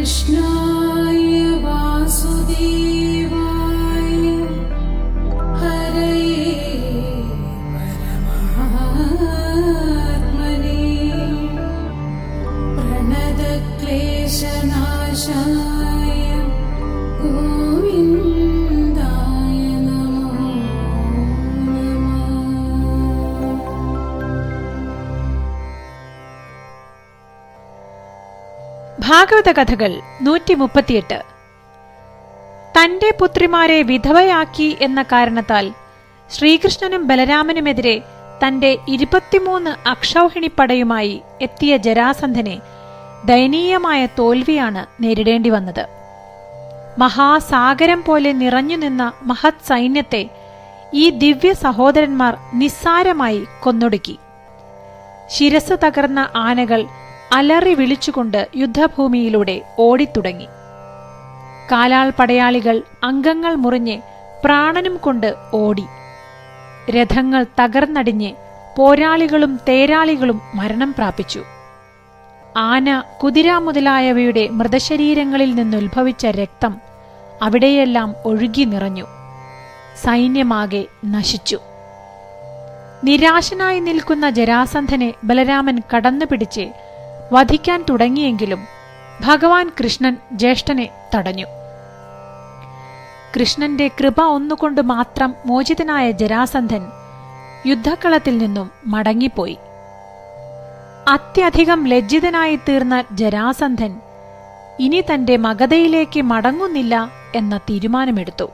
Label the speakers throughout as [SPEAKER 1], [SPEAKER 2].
[SPEAKER 1] कृष्णाय वासुदेव
[SPEAKER 2] ഭാഗവത കഥകൾ നൂറ്റി മുപ്പത്തിയെട്ട് തന്റെ പുത്രിമാരെ വിധവയാക്കി എന്ന കാരണത്താൽ ശ്രീകൃഷ്ണനും ബലരാമനുമെതിരെ തന്റെ ഇരുപത്തിമൂന്ന് അക്ഷൗഹിണിപ്പടയുമായി എത്തിയ ജരാസന്ധനെ ദയനീയമായ തോൽവിയാണ് നേരിടേണ്ടി വന്നത്. മഹാസാഗരം പോലെ നിറഞ്ഞു നിന്ന മഹത് സൈന്യത്തെ ഈ ദിവ്യ സഹോദരന്മാർ നിസ്സാരമായി കൊന്നൊടുക്കി. ശിരസ് തകർന്ന ആനകൾ അലറി വിളിച്ചുകൊണ്ട് യുദ്ധഭൂമിയിലൂടെ ഓടിത്തുടങ്ങി. കാലാൾ പടയാളികൾ അംഗങ്ങൾ മുറിഞ്ഞ് പ്രാണനും കൊണ്ട് ഓടി. രഥങ്ങൾ തകർന്നടിഞ്ഞ് പോരാളികളും തേരാളികളും മരണം പ്രാപിച്ചു. ആന കുതിര മുതലായവയുടെ മൃതശരീരങ്ങളിൽ നിന്നുത്ഭവിച്ച രക്തം അവിടെയെല്ലാം ഒഴുകി നിറഞ്ഞു. സൈന്യമാകെ നശിച്ചു. നിരാശനായി നിൽക്കുന്ന ജരാസന്ധനെ ബലരാമൻ കടന്നുപിടിച്ച് വധിക്കാൻ തുടങ്ങിയെങ്കിലും ഭഗവാൻ കൃഷ്ണൻ ജ്യേഷ്ഠനെ തടഞ്ഞു. കൃഷ്ണന്റെ കൃപ ഒന്നുകൊണ്ട് മാത്രം മോചിതനായ ജരാസന്ധൻ യുദ്ധക്കളത്തിൽ നിന്നും മടങ്ങിപ്പോയി. അത്യധികം ലജ്ജിതനായി തീർന്ന ജരാസന്ധൻ ഇനി തന്റെ മഗധയിലേക്ക് മടങ്ങുന്നില്ല എന്ന തീരുമാനമെടുത്തു.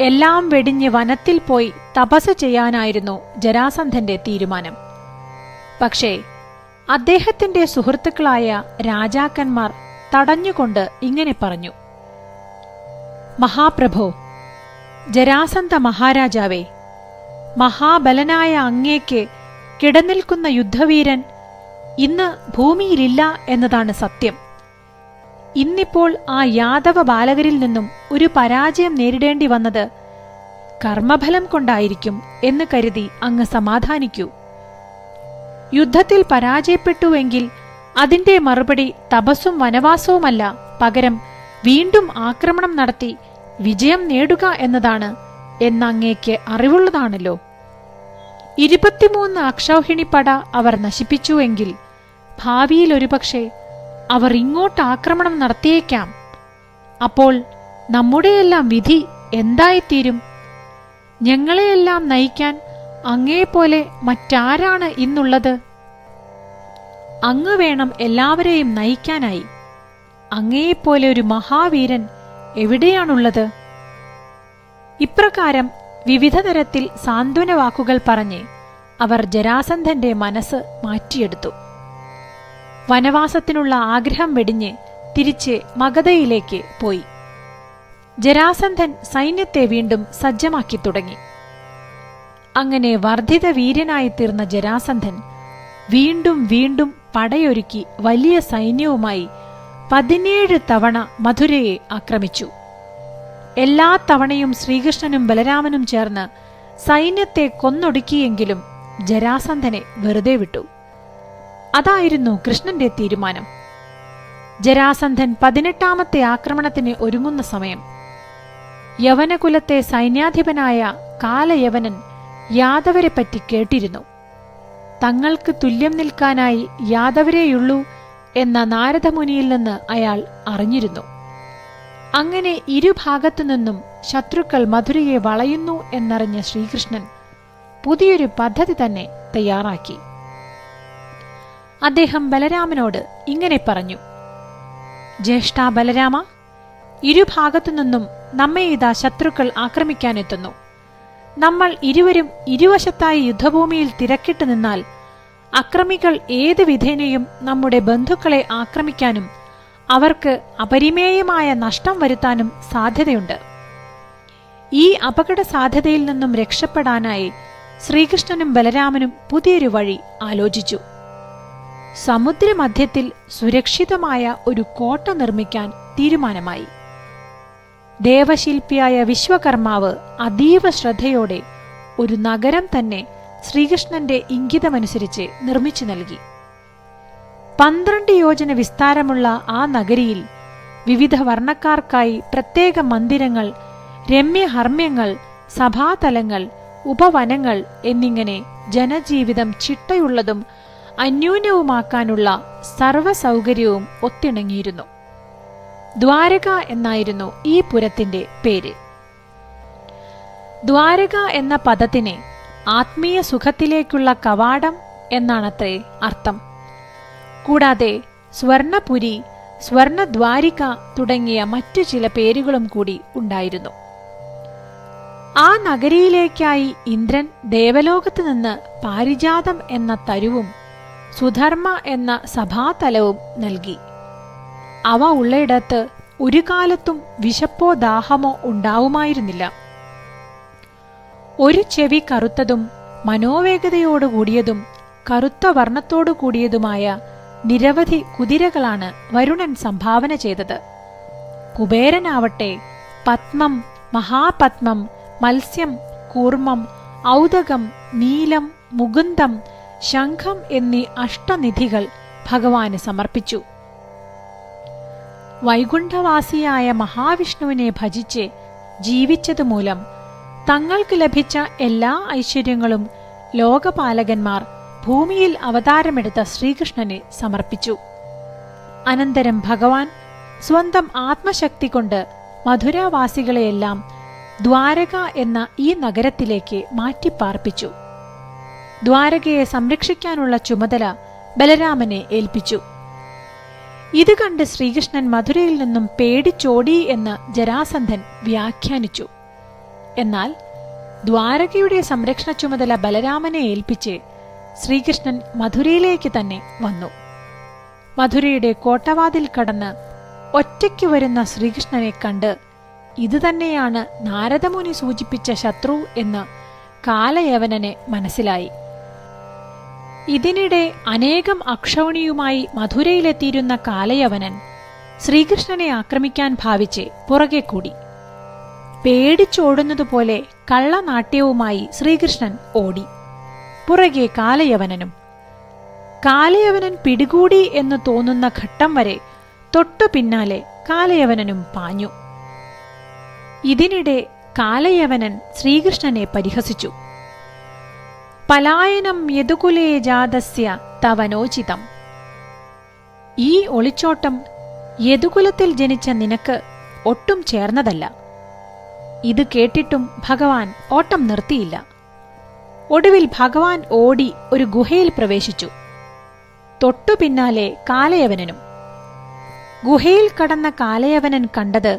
[SPEAKER 2] എല്ലാം വെടിഞ്ഞ് വനത്തിൽ പോയി തപസ് ചെയ്യാനായിരുന്നു ജരാസന്ധന്റെ തീരുമാനം. പക്ഷേ അദ്ദേഹത്തിന്റെ സുഹൃത്തുക്കളായ രാജാക്കന്മാർ തടഞ്ഞുകൊണ്ട് ഇങ്ങനെ പറഞ്ഞു. മഹാപ്രഭോ ജരാസന്ത മഹാരാജാവേ മഹാബലനായ അങ്ങേക്ക് കിടനിൽക്കുന്ന യുദ്ധവീരൻ ഇന്ന് ഭൂമിയിലില്ല എന്നതാണ് സത്യം. ഇന്നിപ്പോൾ ആ യാദവ ബാലകരിൽ നിന്നും ഒരു പരാജയം നേരിടേണ്ടി വന്നത് കർമ്മഫലം കൊണ്ടായിരിക്കും എന്ന് കരുതി അങ്ങ് സമാധാനിക്കൂ. യുദ്ധത്തിൽ പരാജയപ്പെട്ടുവെങ്കിൽ അതിന്റെ മറുപടി തപസ്സും വനവാസവുമല്ല. പകരം വീണ്ടും ആക്രമണം നടത്തി വിജയം നേടുക എന്നതാണ് എന്നങ്ങേക്ക് അറിവുള്ളതാണല്ലോ. ഇരുപത്തിമൂന്ന് അക്ഷൗഹിണിപ്പട അവർ നശിപ്പിച്ചുവെങ്കിൽ ഭാവിയിൽ ഒരുപക്ഷെ അവർ ഇങ്ങോട്ട് ആക്രമണം നടത്തിയേക്കാം. അപ്പോൾ നമ്മുടെയെല്ലാം വിധി എന്തായിത്തീരും? ഞങ്ങളെയെല്ലാം നയിക്കാൻ അങ്ങേപോലെ മറ്റാരാണ് ഇന്നുള്ളത്? അങ്ങ് വേണം എല്ലാവരെയും നയിക്കാനായി. അങ്ങേയെപ്പോലെ ഒരു മഹാവീരൻ എവിടെയാണുള്ളത്? ഇപ്രകാരം വിവിധ തരത്തിൽ സാന്ത്വന വാക്കുകൾ പറഞ്ഞ് അവർ ജരാസന്ധന്റെ മനസ്സ് മാറ്റിയെടുത്തു. വനവാസത്തിനുള്ള ആഗ്രഹം വെടിഞ്ഞ് തിരിച്ച് മഗധയിലേക്ക് പോയി. ജരാസന്ധൻ സൈന്യത്തെ വീണ്ടും സജ്ജമാക്കി തുടങ്ങി. അങ്ങനെ വർദ്ധിത വീര്യനായി തീർന്ന ജരാസന്ധൻ വീണ്ടും വീണ്ടും പടയൊരുക്കി വലിയ സൈന്യവുമായി പതിനേഴ് തവണ മധുരയെ ആക്രമിച്ചു. എല്ലാ തവണയും ശ്രീകൃഷ്ണനും ബലരാമനും ചേർന്ന് സൈന്യത്തെ കൊന്നൊടുക്കിയെങ്കിലും ജരാസന്ധനെ വെറുതെ വിട്ടു. അതായിരുന്നു കൃഷ്ണന്റെ തീരുമാനം. ജരാസന്ധൻ പതിനെട്ടാമത്തെ ആക്രമണത്തിന് ഒരുങ്ങുന്ന സമയം യവനകുലത്തെ സൈന്യാധിപനായ കാലയവനൻ യാദവരെപ്പറ്റി കേട്ടിരുന്നു. തങ്ങൾക്ക് തുല്യം നിൽക്കാനായി യാദവരെയുള്ളൂ എന്ന നാരദമുനിയിൽ നിന്ന് അയാൾ അറിഞ്ഞിരുന്നു. അങ്ങനെ ഇരുഭാഗത്തു നിന്നും ശത്രുക്കൾ മധുരയെ വളയുന്നു എന്നറിഞ്ഞ ശ്രീകൃഷ്ണൻ പുതിയൊരു പദ്ധതി തന്നെ തയ്യാറാക്കി. അദ്ദേഹം ബലരാമനോട് ഇങ്ങനെ പറഞ്ഞു ജ്യേഷ്ഠ ബലരാമ ഇരുഭാഗത്തു നിന്നും നമ്മെ ഇതാ ശത്രുക്കൾ ആക്രമിക്കാനെത്തുന്നു. നമ്മൾ ഇരുവരും ഇരുവശത്തായി യുദ്ധഭൂമിയിൽ തിരക്കിട്ട് നിന്നാൽ അക്രമികൾ ഏത് വിധേനയും നമ്മുടെ ബന്ധുക്കളെ ആക്രമിക്കാനും അവർക്ക് അപരിമേയമായ നഷ്ടം വരുത്താനും സാധ്യതയുണ്ട്. ഈ അപകട സാധ്യതയിൽ നിന്നും രക്ഷപ്പെടാനായി ശ്രീകൃഷ്ണനും ബലരാമനും പുതിയൊരു വഴി ആലോചിച്ചു. സമുദ്രമധ്യത്തിൽ സുരക്ഷിതമായ ഒരു കോട്ട നിർമ്മിക്കാൻ തീരുമാനമായി. ദേവശില്പിയായ വിശ്വകർമാവ് അതീവ ശ്രദ്ധയോടെ ഒരു നഗരം തന്നെ ശ്രീകൃഷ്ണന്റെ ഇംഗിതമനുസരിച്ച് നിർമ്മിച്ചു നൽകി. പന്ത്രണ്ട് യോജന വിസ്താരമുള്ള ആ നഗരിയിൽ വിവിധ വർണക്കാർക്കായി പ്രത്യേക മന്ദിരങ്ങൾ രമ്യഹർമ്മ്യങ്ങൾ സഭാതലങ്ങൾ ഉപവനങ്ങൾ എന്നിങ്ങനെ ജനജീവിതം ചിട്ടയുള്ളതും അന്യൂനവുമാക്കാനുള്ള സർവസൗകര്യവും ഒത്തിണങ്ങിയിരുന്നു. ദ്വാരക എന്നായിരുന്നു ഈ പുരത്തിന്റെ പേര്. ദ്വാരക എന്ന പദത്തിന് ആത്മീയ സുഖത്തിലേക്കുള്ള കവാടം എന്നാണത്രേ അർത്ഥം. കൂടാതെ സ്വർണപുരി സ്വർണദ്വാരിക തുടങ്ങിയ മറ്റു ചില പേരുകളും കൂടി ഉണ്ടായിരുന്നു. ആ നഗരിയിലേക്കായി ഇന്ദ്രൻ ദേവലോകത്ത് നിന്ന് പാരിജാതം എന്ന തരുവും സുധർമ്മ എന്ന സഭാതലവും നൽകി. അവ ഉള്ളയിടത്ത് ഒരു കാലത്തും വിശപ്പോ ദാഹമോ ഉണ്ടാവുമായിരുന്നില്ല. ഒരു ചെവി കറുത്തതും മനോവേഗതയോടുകൂടിയതും കറുത്ത വർണത്തോടു കൂടിയതുമായ നിരവധി കുതിരകളാണ് വരുണൻ സംഭാവന ചെയ്തത്. കുബേരനാവട്ടെ പത്മം മഹാപത്മം മത്സ്യം കൂർമ്മം ഔദകം നീലം മുകുന്ദം ശംഖം എന്നീ അഷ്ടനിധികൾ ഭഗവാന് സമർപ്പിച്ചു. വൈകുണ്ഠവാസിയായ മഹാവിഷ്ണുവിനെ ഭജിച്ച് ജീവിച്ചതുമൂലം തങ്ങൾക്ക് ലഭിച്ച എല്ലാ ഐശ്വര്യങ്ങളും ലോകപാലകന്മാർ ഭൂമിയിൽ അവതാരമെടുത്ത ശ്രീകൃഷ്ണനെ സമർപ്പിച്ചു. അനന്തരം ഭഗവാൻ സ്വന്തം ആത്മശക്തി കൊണ്ട് മധുരാവാസികളെയെല്ലാം ദ്വാരക എന്ന ഈ നഗരത്തിലേക്ക് മാറ്റിപ്പാർപ്പിച്ചു. ദ്വാരകയെ സംരക്ഷിക്കാനുള്ള ചുമതല ബലരാമനെ ഏൽപ്പിച്ചു. ഇത് കണ്ട് ശ്രീകൃഷ്ണൻ മധുരയിൽ നിന്നും പേടിച്ചോടി എന്ന് ജരാസന്ധൻ വ്യാഖ്യാനിച്ചു. എന്നാൽ ദ്വാരകയുടെ സംരക്ഷണ ചുമതല ബലരാമനെ ഏൽപ്പിച്ച് ശ്രീകൃഷ്ണൻ മധുരയിലേക്ക് തന്നെ വന്നു. മധുരയുടെ കോട്ടവാതിൽ കടന്ന് ഒറ്റയ്ക്ക് വരുന്ന ശ്രീകൃഷ്ണനെ കണ്ട് ഇതുതന്നെയാണ് നാരദമുനി സൂചിപ്പിച്ച ശത്രു എന്ന് കാലയവനനെ മനസ്സിലായി. ഇതിനിടെ അനേകം അക്ഷൗണിയുമായി മധുരയിലെത്തിയിരുന്ന കാലയവനൻ ശ്രീകൃഷ്ണനെ ആക്രമിക്കാൻ ഭാവിച്ച് പുറകെ കൂടി. പേടിച്ചോടുന്നതുപോലെ കള്ളനാട്യവുമായി ശ്രീകൃഷ്ണൻ ഓടി. പുറകെ കാലയവനനും. കാലയവനൻ പിടികൂടി എന്ന് തോന്നുന്ന ഘട്ടം വരെ തൊട്ടു പിന്നാലെ കാലയവനനും പാഞ്ഞു. ഇതിനിടെ കാലയവനൻ ശ്രീകൃഷ്ണനെ പരിഹസിച്ചു. പലായനം യദുകുലേ ജാതസ്യ തവനോചിതം. ഈ ഒളിച്ചോട്ടം യദുകുലത്തിൽ ജനിച്ച നിനക്ക് ഒട്ടും ചേർന്നതല്ല. ഇത് കേട്ടിട്ടും ഭഗവാൻ ഓട്ടം നിർത്തിയില്ല. ഒടുവിൽ ഭഗവാൻ ഓടി ഒരു ഗുഹയിൽ പ്രവേശിച്ചു. തൊട്ടു പിന്നാലെ കാലയവനനും. ഗുഹയിൽ കടന്ന കാലയവനൻ കണ്ടത്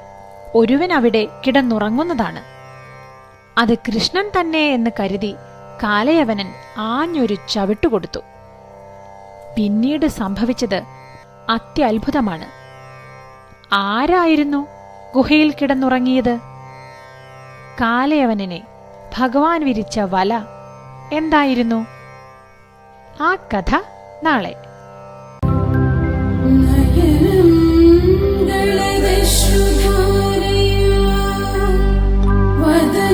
[SPEAKER 2] ഒരുവൻ അവിടെ കിടന്നുറങ്ങുന്നതാണ്. അത് കൃഷ്ണൻ തന്നെ എന്ന് കരുതി കാലയവനൻ ആഞ്ഞൊരു ചവിട്ടുകൊടുത്തു പിന്നീട് സംഭവിച്ചത് അത്യത്ഭുതമാണ്. ആരായിരുന്നു ഗുഹയിൽ കിടന്നുറങ്ങിയത്? കാലയവനെ ഭഗവാൻ വിരിച്ച വല എന്തായിരുന്നു? ആ കഥ നാളെ.
[SPEAKER 1] വദ